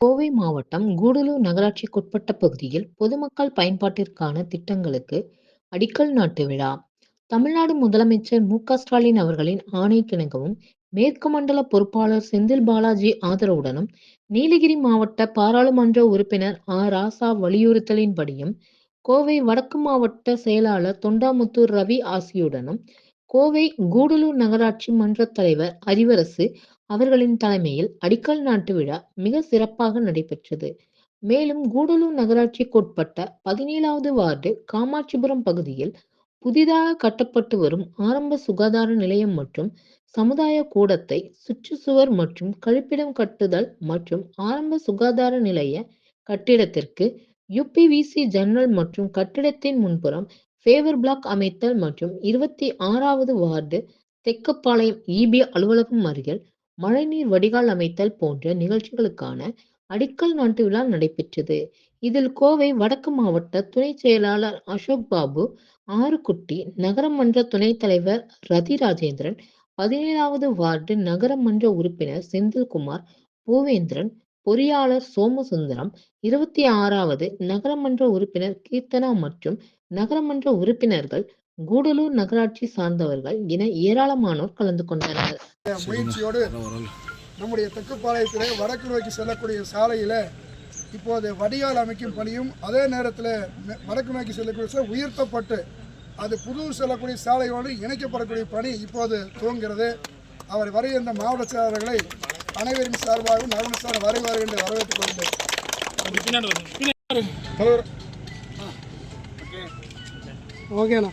கோவை மாவட்டம் கூடலூர் நகராட்சிக்குட்பட்ட பகுதியில் பொதுமக்கள் பயன்பாட்டிற்கான திட்டங்களுக்கு அடிக்கல் நாட்டு விழா. தமிழ்நாடு முதலமைச்சர் மு க ஸ்டாலின் அவர்களின் ஆணைக்கிணங்கவும் மேற்கு மண்டல பொறுப்பாளர் செந்தில் பாலாஜி ஆதரவுடனும் நீலகிரி மாவட்ட பாராளுமன்ற உறுப்பினர் ஆ. ராசா வலியுறுத்தலின்படியும் கோவை வடக்கு மாவட்ட செயலாளர் தொண்டாமுத்தூர் ரவி ஆசியுடனும் கோவை கூடலூர் நகராட்சி மன்ற தலைவர் அறிவரசு அவர்களின் தலைமையில் அடிக்கல் நாட்டு விழா மிக சிறப்பாக நடைபெற்றது. மேலும் கூடலூர் நகராட்சிக்குட்பட்ட பதினேழாவது வார்டு காமாட்சிபுரம் பகுதியில் புதிதாக கட்டப்பட்டு வரும் ஆரம்ப சுகாதார நிலையம் மற்றும் சமுதாய கூடத்தை சுற்றுச்சுவர் மற்றும் கழிப்பிடம் கட்டுதல் மற்றும் ஆரம்ப சுகாதார நிலைய கட்டிடத்திற்கு யுபிவிசி ஜன்னல் மற்றும் கட்டிடத்தின் முன்புறம் ஃபேவர் பிளாக் அமைத்தல் மற்றும் இருபத்தி ஆறாவது வார்டு தெக்குப்பாளையம் இபி அலுவலகம் அருகில் மழைநீர் வடிகால் அமைத்தல் போன்ற நிகழ்ச்சிகளுக்கான அடிக்கல் நாட்டு விழா நடைபெற்றது. இதில் கோவை வடக்கு மாவட்ட துணை செயலாளர் அசோக் பாபு ஆறுகுட்டி நகரமன்ற துணைத் தலைவர் ரதி ராஜேந்திரன் பதினேழாவது வார்டு நகரமன்ற உறுப்பினர் செந்தில்குமார் பூவேந்திரன் பொறியாளர் சோமசுந்தரம் இருபத்தி ஆறாவது நகரமன்ற உறுப்பினர் கீர்த்தனா மற்றும் நகரமன்ற உறுப்பினர்கள் கூடலூர் நகராட்சி சார்ந்தவர்கள் என ஏராளமானோர் கலந்து கொண்டனர். முயற்சியோடு நம்முடைய தெற்குப்பாளையத்தில் வடக்கு நோக்கி செல்லக்கூடிய சாலையில் இப்போது வடிகால் அமைக்கும் பணியும் அதே நேரத்தில் வடக்கு நோக்கி செல்லக்கூடிய சாலை உயர்த்தப்பட்டு அது புது செல்லக்கூடிய சாலையோடு இணைக்கப்படக்கூடிய பணி இப்போது துவங்கிறது. அவர் வருகின்ற மாவட்ட செயலாளர்களை அனைவரும் சார்பாக நலமசார வருகிறார் என்று வரவேற்றுக் கொள்கிறேன் தலைவர் ஓகேண்ணா